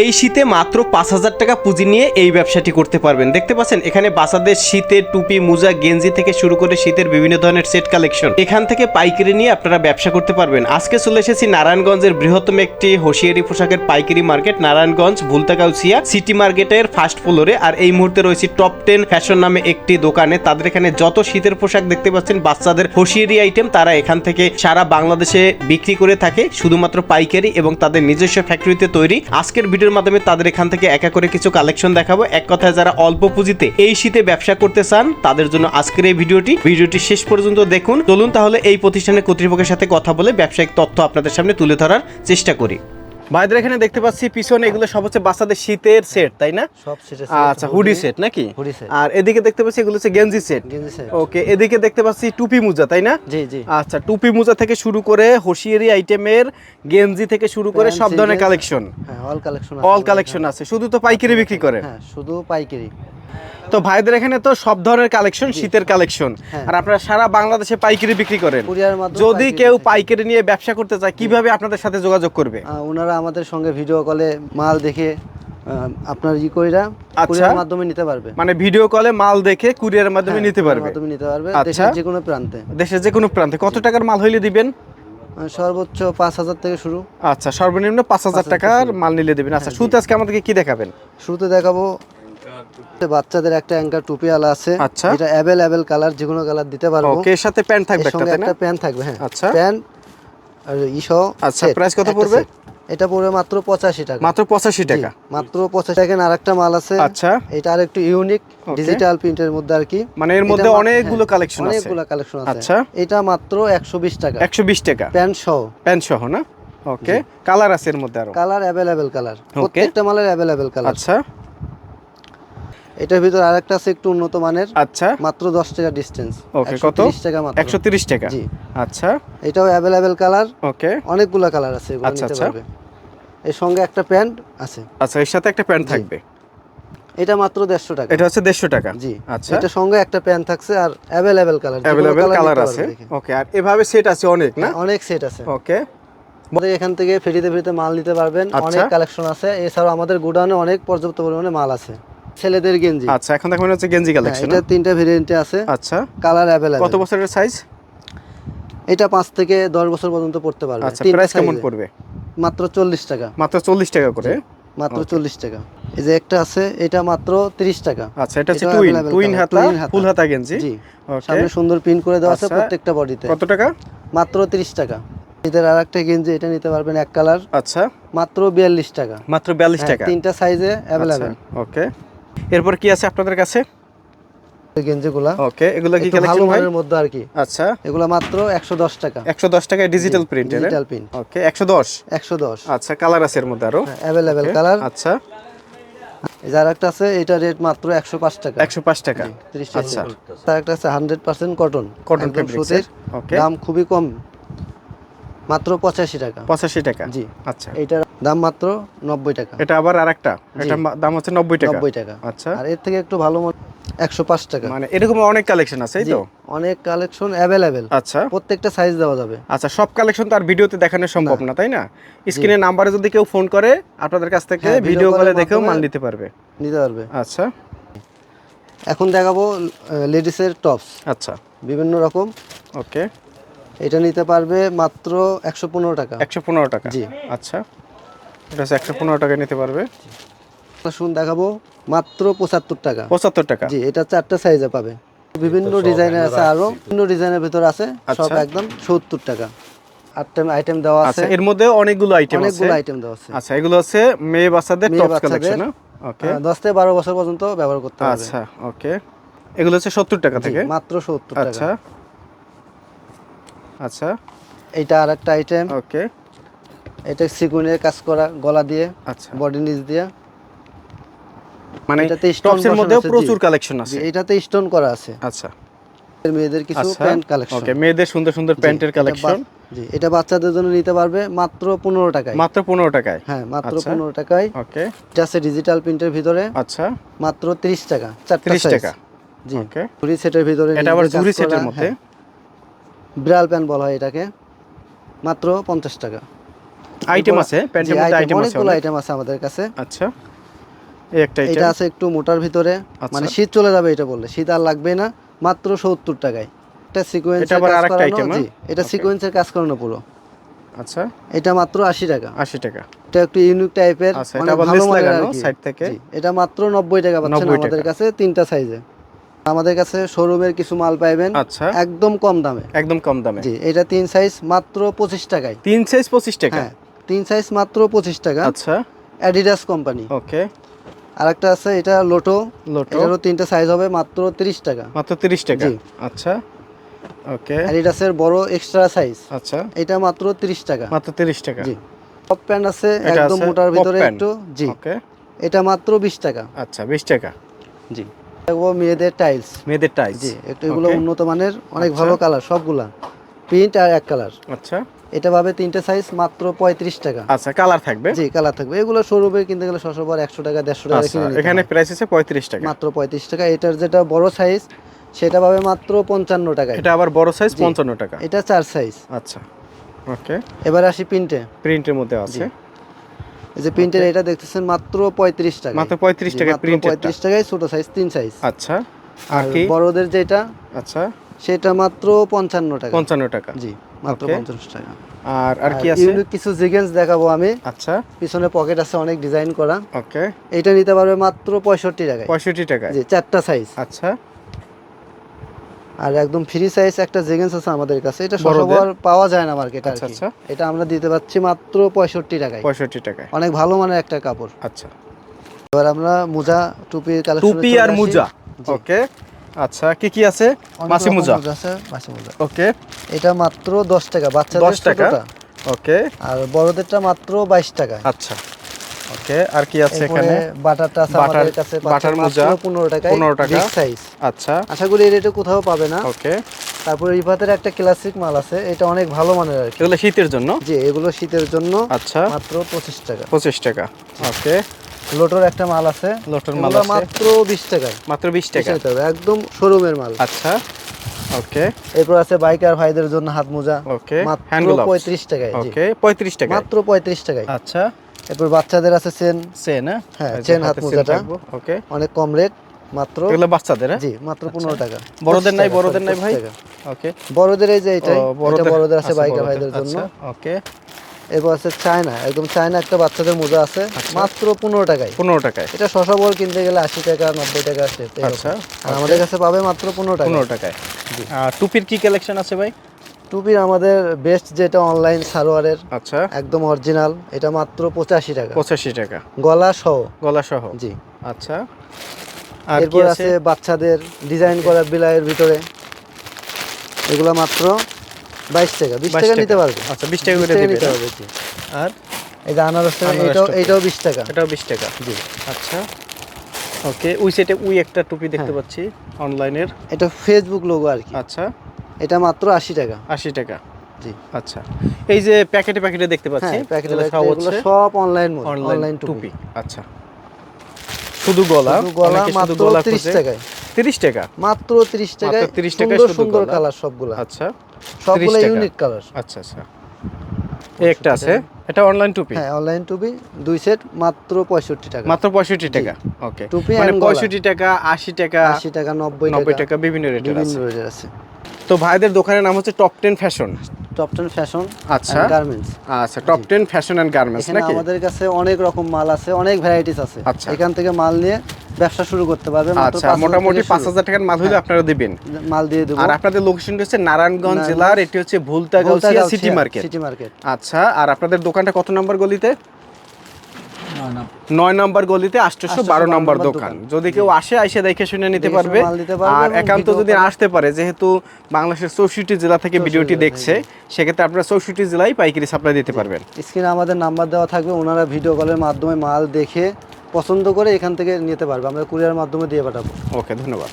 এই শীতে মাত্র পাঁচ হাজার টাকা পুঁজি নিয়ে এই ব্যবসাটি করতে পারবেন। দেখতে পাচ্ছেন, এখানে বাচ্চাদের শীতের টুপি, মোজা, গেঞ্জি থেকে শুরু করে শীতের বিভিন্ন ধরনের সেট কালেকশন। এখান থেকে পাইকারি নিয়ে আপনারা ব্যবসা করতে পারবেন। আজকে চলে এসেছি নারায়ণগঞ্জের বৃহত্তম একটি হোশিয়ারি পোশাকের পাইকারি মার্কেট, নারায়ণগঞ্জ ভুলতাকাউসিয়া সিটি মার্কেটের ফার্স্ট ফ্লোরে। আর এই মুহূর্তে রয়েছে টপ টেন ফ্যাশন নামে একটি দোকানে। তাদের এখানে যত শীতের পোশাক দেখতে পাচ্ছেন, বাচ্চাদের হোশিয়ারি আইটেম তারা এখান থেকে সারা বাংলাদেশে বিক্রি করে থাকে। শুধুমাত্র পাইকারি এবং তাদের নিজস্ব ফ্যাক্টরিতে তৈরি। আজকের ভিডিওর মাধ্যমে তাদের এখান থেকে একা করে কিছু কালেকশন দেখাবো। এক কথায় যারা অল্প পুঁজিতে এই শীতে ব্যবসা করতে চান, তাদের জন্য আজকের এই ভিডিওটি। ভিডিওটি শেষ পর্যন্ত দেখুন। চলুন তাহলে এই প্রতিষ্ঠানের কর্তৃপক্ষের সাথে কথা বলে ব্যবসায়িক তথ্য আপনাদের সামনে তুলে ধরার চেষ্টা করি। ভাইদের এখানে দেখতে পাচ্ছি পিছনে এগুলো সব হচ্ছে বাচ্চাদের শীতের সেট তাই না? সব সেটা আচ্ছা হুডি সেট নাকি? আর এদিকে দেখতে পাচ্ছি এগুলো হচ্ছে গেঞ্জি সেট ওকে এদিকে দেখতে পাচ্ছি টুপি মোজা তাই না? জি জি। আচ্ছা টুপি মোজা থেকে শুরু করে হোশিয়ারি আইটেমের গেঞ্জি থেকে শুরু করে সব ধরনের কালেকশন হ্যাঁ অল কালেকশন অল কালেকশন আছে শুধু তো পাইকারি বিক্রি করে। হ্যাঁ শুধু পাইকারি। তো ভাইদের এখানে তো সব ধরনের কালেকশন শীতের কালেকশন হ্যাঁ। আর আপনারা সারা বাংলাদেশে পাইকারি বিক্রি করেন। যদি কেউ পাইকারি নিয়ে ব্যবসা করতে চায় কীভাবে আপনাদের সাথে যোগাযোগ করবে? ওনারা আমাদের সঙ্গে ভিডিও কলে মাল দেখে আপনার ই কইরা আচ্ছা। কুরিয়ার মাধ্যমে নিতে পারবে। মানে ভিডিও কলে মাল দেখে কুরিয়ারের মাধ্যমে হ্যাঁ, নিতে পারবে। মাধ্যমে নিতে পারবে আচ্ছা। দেশের যে কোনো প্রান্তে। দেশের যে কোনো প্রান্তে। কত টাকার মাল হইলে দিবেন? সর্বোচ্চ পাঁচ হাজার থেকে শুরু। আচ্ছা সর্বনিম্ন পাঁচ হাজার টাকার মাল নিলে দিবেন। আচ্ছা হ্যাঁ, শুরুতে আজকে আমাদেরকে কি দেখাবেন? শুরুতে দেখাবো বাচ্চাদের একটা অ্যাঙ্কার টুপি আলা আছে আচ্ছা। এটা অ্যাভেলেবেল কালার যে কোনো কালার দিতে পারব। ওকে এর সাথে প্যান্ট থাকবে একটা তাই না? একটা প্যান্ট থাকবে হ্যাঁ। আচ্ছা। প্যান্ট আর ইসহ আচ্ছা, price কত পড়বে? এটা পড়বে মাত্র পঁচাশি টাকা। মাত্র পঁচাশি টাকা। মাত্র পঁচাশি টাকা। আর একটা মাল আছে। আচ্ছা। এটা আর একটু ইউনিক ডিজিটাল প্রিন্টের মধ্যে আর কি। মানে এর মধ্যে অনেকগুলো হ্যাঁ, কালেকশন আছে। অনেকগুলো কালেকশন আছে। আচ্ছা। এটা মাত্র একশো বিশ টাকা। একশো বিশ টাকা। প্যান্ট সহ। প্যান্ট সহ না? ওকে কালার আছে এর মধ্যে আরও। কালার অ্যাভেলেবেল কালার প্রত্যেকটা মালের অ্যাভেলেবেল কালার আচ্ছা। এটার ভিতর আরেকটা আছে একটু উন্নত মানের আচ্ছা। মাত্র দশ টাকা ডিস্টেন্স ওকে কত? টাকা মাত্র। একশো তিরিশ টাকা? জি। আচ্ছা। এটাও অ্যাভেলেবেল কালার ওকে অনেকগুলো কালার আছে এগুলো আচ্ছা, নিতে আচ্ছা। পারবে। এর সঙ্গে একটা প্যান্ট আছে। আচ্ছা এর সাথে একটা প্যান্ট থাকবে? এটা মাত্র দেড়শো টাকা। এটা হচ্ছে দেড়শো টাকা? জি। আচ্ছা। এটার সঙ্গে একটা প্যান্ট থাকছে আর অ্যাভেলেবেল কালার অ্যাভেলেবেল কালার আছে। ওকে আর এভাবে সেট আছে অনেক না? অনেক সেট আছে। ওকে এখান থেকে ফেরিতে ফেরিতে মাল নিতে পারবেন। আচ্ছা। অনেক কালেকশন আছে। এছাড়াও আমাদের গোডাউনে অনেক পর্যাপ্ত পরিমাণে মাল আছে। ছেলেদের গেঞ্জি। আচ্ছা এখন দেখবেন হচ্ছে গেঞ্জি হ্যাঁ, কালেকশন এটা তিনটা ভেরিয়েন্টে আছে। আচ্ছা। কালার अवेलेबल কত বছরের সাইজ এটা পাঁচ থেকে দশ বছর পর্যন্ত পড়তে পারবে। আচ্ছা প্রাইস কেমন পড়বে? মাত্র চল্লিশ টাকা। মাত্র চল্লিশ টাকা করে? মাত্র চল্লিশ টাকা। এই যে একটা আছে এটা মাত্র তিরিশ টাকা। আচ্ছা এটা হচ্ছে টুইন টুইন colour, হাতা ফুল হাতা। গেঞ্জি। জি ওকে সামনে সুন্দর পিন করে দেওয়া আছে আচ্ছা। প্রত্যেকটা বডিতে কত টাকা? মাত্র তিরিশ টাকা। এদের আর একটা গেঞ্জি এটা নিতে পারবেন এক কালার আচ্ছা। মাত্র বিয়াল্লিশ টাকা। মাত্র বিয়াল্লিশ হ্যাঁ, টাকা। তিনটা সাইজে অ্যাভেলেবেল ওকে এরপর কি আছে আপনাদের কাছে? গেঞ্জিগুলা। ওকে এগুলো কি কালেকশন ভাই? মানের মধ্যে আর কি। আচ্ছা। এগুলা মাত্র একশো দশ টাকা। একশো দশ টাকায় ডিজিটাল ওকে আচ্ছা কালার আছে এর মধ্যে আরও? কালার আচ্ছা। যার একটা আছে এটা রেট মাত্র একশো পাঁচ টাকা। একশো পাঁচ টাকা। তিরিশ আচ্ছা। তার একটা আছে হান্ড্রেড পার্সেন্ট কটন Cotton সুতির। এর, দাম খুবই কম। মাত্র পঁচাশি টাকা। পঁচাশি টাকা। জি। আচ্ছা। এইটার দাম মাত্র নব্বই টাকা। এটা আবার আরেকটা? এটা দাম হচ্ছে নব্বই টাকা? নব্বই টাকা। আচ্ছা। আর এর থেকে একটু ভালো একশো পাঁচ টাকা। মানে এরকম অনেক কালেকশন আছে তো? অনেক কালেকশন অ্যাভেলেবেল আচ্ছা। প্রত্যেকটা সাইজ দেওয়া যাবে। আচ্ছা সব কালেকশন তো আর ভিডিওতে দেখানো সম্ভব না। তাই না? স্ক্রিনের নাম্বারে যদি কেউ ফোন করে আপনাদের কাছ থেকে হ্যাঁ, ভিডিও কলে দেখেও মাল নিতে পারবে। নিতে পারবে। আচ্ছা। এখন দেখাবো লেডিসের টপস আচ্ছা। বিভিন্ন রকম। ওকে এটা নিতে পারবে মাত্র একশো পনেরো টাকা। একশো পনেরো টাকা। জি। আচ্ছা। এটা হচ্ছে একশো পনেরো টাকা নিতে পারবে। শুন দেখাবো মাত্র পঁচাত্তর টাকা। পঁচাত্তর টাকা। জি এটা চারটা সাইজে পাবে। বিভিন্ন ডিজাইনের আছে আরও। বিভিন্ন ডিজাইনের ভিতর আছে সব আচ্ছা। একদম সত্তর টাকা। আটটা আইটেম দেওয়া আছে। আচ্ছা এর মধ্যে অনেকগুলো আইটেম আছে। অনেকগুলো আইটেম দেওয়া আছে। আচ্ছা এগুলো হচ্ছে মেয়ে বাচ্চাদের মেয়ে টপ বাচ্চাদের, কালেকশন ওকে আহ, দশ থেকে বারো বছর পর্যন্ত ব্যবহার করতে পারবে আচ্ছা ওকে এগুলো হচ্ছে সত্তর টাকা থেকে? মাত্র সত্তর আচ্ছা টাকা। আচ্ছা। এটা আর একটা আইটেম ওকে এটা সিকুনের কাজ করা গলা দিয়ে আচ্ছা। বডি নিচ দিয়ে। মানে এটাতে মধ্যেও আছে, প্রচুর কালেকশন আছে। এটাতে স্টোন করা আছে। আচ্ছা। মেয়েদের কিছু আচ্ছা। প্যান্ট কালেকশন ওকে মেয়েদের সুন্দর সুন্দর প্যান্টের কালেকশন জি এটা বাচ্চাদের জন্য নিতে পারবে মাত্র পনেরো টাকায়। মাত্র পনেরো টাকায়? হ্যাঁ মাত্র আচ্ছা। পনেরো টাকায়। ওকে এটা আছে ডিজিটাল প্রিন্টের ভিতরে আচ্ছা। মাত্র তিরিশ টাকা চারটা তিরিশ size। টাকা। জি। ওকে ঝুরি সেটের ভিতরে এটা আবার জুরি সেটের মধ্যে? হ্যাঁ। বিড়াল প্যান্ট বলা হয় এটাকে। মাত্র পঞ্চাশ টাকা। আইটেম আছে প্যান্টের মধ্যে আইটেম আছে অনেকগুলো আইটেম আছে আমাদের কাছে। আচ্ছা। এই একটা এটা আছে একটু মোটার ভিতরে। আচ্ছা। মানে শীত চলে যাবে এটা বললে। শীত আর লাগবে না মাত্র সত্তর টাকায়। এটা সিকোয়েন্স এটা আবার আরেকটা item, হ্যাঁ? এটা সিকোয়েন্সের কাজ করানো পুরো। আচ্ছা। এটা মাত্র আশি টাকা। আশি টাকা। এটা একটু ইউনিক টাইপের এটা ভালো লাগানো side থেকে। জি, এটা মাত্র নব্বই টাকা পাচ্ছেন আমাদের কাছে তিনটা সাইজে আমাদের কাছে শোরুমের কিছু মাল পাইবেন। আচ্ছা। একদম কম দামে। একদম কম দামে। জি এটা তিন সাইজ মাত্র পঁচিশ টাকায়। তিন সাইজ পঁচিশ টাকা? হ্যাঁ। তিন সাইজ মাত্র পঁচিশ টাকা। আচ্ছা। অ্যাডিডাস কোম্পানি ওকে। আর একটা আছে এটা লোটো লোটো এটারও তিনটা সাইজ হবে মাত্র তিরিশ টাকা। মাত্র তিরিশ টাকা। জি। আচ্ছা। ওকে। অ্যাডিডাসের বড় এক্সট্রা সাইজ আচ্ছা। এটা মাত্র তিরিশ টাকা। মাত্র তিরিশ টাকা। জি। টপ প্যান্ট আছে একদম মোটার ভিতরে একটু। জি। ওকে। এটা মাত্র বিশ টাকা। আচ্ছা বিশ টাকা। জি। ও মেয়েদের টাইলস মেয়েদের টাইলস জি একটু এগুলো. উন্নত মানের অনেক আচ্ছা। ভালো কালার সবগুলা। প্রিন্ট আর এক কালার আচ্ছা। এটা পাবে তিনটে সাইজ মাত্র পঁয়ত্রিশ টাকা। আচ্ছা কালার থাকবে? জি কালার থাকবে। এগুলো শোরুমে কিনতে গেলে সশবার একশো টাকা দেড়শো টাকা আচ্ছা এখানে প্রাইস আছে পঁয়ত্রিশ টাকা। মাত্র পঁয়ত্রিশ টাকা। এটার যেটা বড় সাইজ সেটা পাবে মাত্র পঞ্চান্ন টাকায়। এটা আবার বড় সাইজ পঞ্চান্ন টাকা। এটা চার সাইজ আচ্ছা ওকে এবার আসি প্রিন্টে প্রিন্টের মধ্যে আছে। এই যে প্রিন্টের এটা দেখতেছেন মাত্র পঁয়ত্রিশ টাকা মাত্র 35 টাকায় printed টা। পঁয়ত্রিশ টাকায় ছোট সাইজ তিন সাইজ আচ্ছা আর বড়দের যেটা আচ্ছা। সেটা মাত্র পঞ্চান্ন টাকা। পঞ্চান্ন টাকা। জি মাত্র. পঞ্চাশ টাকা। আর আর কি আছে? ইউনিক কিছু জিগেন্স দেখাবো আমি। আচ্ছা। পিছনে পকেট আছে অনেক ডিজাইন করা। ওকে এটা নিতে পারবে মাত্র পঁয়ষট্টি টাকায়। পঁয়ষট্টি টাকায়। জি চারটা সাইজ আচ্ছা। আর একদম ফ্রি সাইজ একটা জেগেন্স আছে আমাদের কাছে। এটা? সবার পাওয়া যায় না মার্কেটে আর আচ্ছা, কি। আচ্ছা। এটা আমরা দিতে পারছি মাত্র পঁয়ষট্টি টাকায়। পঁয়ষট্টি টাকায়। অনেক ভালো মানের একটা কাপড়। আচ্ছা। এবার আমরা মোজা টুপির কালেকশন টুপি আর মোজা। ওকে আচ্ছা কি কি আছে? মাসি মোজা। আছে মাসি মোজা। ওকে। এটা মাত্র দশ টাকা বাচ্চাদের দশ টাকা? ওকে। আর বড়দেরটা মাত্র বাইশ টাকা। আচ্ছা। ওকে আর কি আছে এখানে? বাটারটা আছে আমাদের কাছে বাটার মোজা, পনেরো টাকায় 15 টাকা। সাইজ আচ্ছা। আশা করি এই রেটে কোথাও পাবে না। ওকে। তারপরে রিফাতের একটা ক্লাসিক মাল আছে এটা অনেক ভালো মানের আর কি। এগুলো শীতের জন্য? যে এগুলো শীতের জন্য আচ্ছা। মাত্র পঁচিশ টাকা। পঁচিশ টাকা। ওকে। লোটোর একটা মাল আছে। লোটোর মাল আছে। মাত্র বিশ টাকায় মাত্র বিশ টাকা। নিতে একদম শোরুমের মাল। আচ্ছা ওকে। এরপর আছে বাইকার ভাইদের জন্য হাত মোজা। ওকে মাত্র হ্যান্ড গ্লাভস। পঁয়ত্রিশ টাকায় জি। ওকে পঁয়ত্রিশ টাকা মাত্র পঁয়ত্রিশ টাকায়। আচ্ছা। এরপর বাচ্চাদের আছে চেন। চেন হ্যাঁ, চেন হাত মোজাটা। ওকে। অনেক কম রেট মাত্র এগুলো বাচ্চাদের হ্যাঁ? জি মাত্র পনেরো টাকা। বড়দের নাই বড়দের নাই ভাই? ওকে। বড়দের এই যে এটা বড়দের আছে বাইকার ভাইদের জন্য। আচ্ছা, ওকে। এরপর আছে চায়না। একদম চায়না একটা বাচ্চাদের মোজা আছে আচ্ছা। মাত্র পনেরো টাকায়। পনেরো টাকায়। এটা শশা বল কিনতে গেলে আশি টাকা নব্বই টাকা আছে আচ্ছা, আর আমাদের কাছে পাবে মাত্র পনেরো টাকা পনেরো টাকায়। টুপির কি কালেকশন আছে ভাই? টুপির আমাদের বেস্ট যেটা অনলাইন সালোয়ারের আচ্ছা। একদম অরিজিনাল এটা মাত্র পঁচাশি টাকা। পঁচাশি টাকা। গলা সহ। গলা সহ। জি। আচ্ছা। এরপর আছে? আছে বাচ্চাদের ডিজাইন করা বিলাইয়ের ভিতরে। এগুলো মাত্র বাইশ টাকা বিশ টাকা। নিতে পারবে। আচ্ছা, 20 টাকা করে দিবে নিতে? আর? এই যে আনারসের আনারস এটাও এটাও বিশ টাকা। এটাও বিশ টাকা। জি। আচ্ছা। ওকে ওই সাইডে ওই একটা টুপি দেখতে হ্যাঁ। পাচ্ছি অনলাইনের। এটা ফেসবুক লোগো আর কি। আচ্ছা। এটা মাত্র আশি টাকা। আশি টাকা। জি। আচ্ছা। এই যে প্যাকেটে প্যাকেটে দেখতে পাচ্ছি হ্যাঁ প্যাকেটে সব অনলাইন অনলাইন টুপি। আচ্ছা। শুধু গলা শুধু গলা মাত্র গলা 30 টাকায়। 30 টাকা? মাত্র 30 টাকায় 30 টাকায় সুন্দর কালার সবগুলা। আচ্ছা। সবগুলো ইউনিক কালার আচ্ছা আচ্ছা। এই একটা আছে। এটা অনলাইন টুপি? হ্যাঁ অনলাইন টুপি দুই সেট মাত্র 65 টাকা। মাত্র পঁয়ষট্টি টাকা? ওকে টুপি মানে and গলা। পঁয়ষট্টি টাকা আশি টাকা 80 টাকা 90 নব্বই টাকা। টাকা বিভিন্ন রেটের আছে। তো ভাইদের দোকানের নাম হচ্ছে top ten fashion top 10 fashion আচ্ছা। গার্মেন্টস আচ্ছা টপ ফ্যাশন গার্মেন্টস নাকি? আমাদের কাছে অনেক রকম মাল আছে অনেক ভ্যারাইটিস আছে। আচ্ছা। এখান থেকে মাল নিয়ে ব্যবসা শুরু করতে পারবেন আচ্ছা মোটামুটি থেকে পাঁচ শুরু। হাজার টাকার মাল হলে আপনারা দিবেন। মাল দিয়ে দেবো। আর আপনাদের লোকেশন হচ্ছে নারায়ণগঞ্জ জেলার এটি হচ্ছে Bhulta Gausia city market city market আচ্ছা আর আপনাদের দোকানটা কত নম্বর গলিতে? নয় নম্বর। গলিতে আটশোশো বারো নম্বর দোকান। যদি কেউ আসে আইসে দেখে শুনে নিতে পারবে। আর একান্ত যদি আসতে পারে যেহেতু বাংলাদেশের চৌষট্টি জেলা থেকে ভিডিওটি দেখছে সেক্ষেত্রে আপনারা চৌষট্টি জেলায় পাইকারি সাপ্লাই দিতে পারবেন। স্ক্রিনে আমাদের নাম্বার দেওয়া থাকবে ওনারা ভিডিও কলের মাধ্যমে মাল দেখে পছন্দ করে এখান থেকে নিতে পারবে। আমরা কুরিয়ার মাধ্যমে দিয়ে পাঠাবো। ওকে ধন্যবাদ।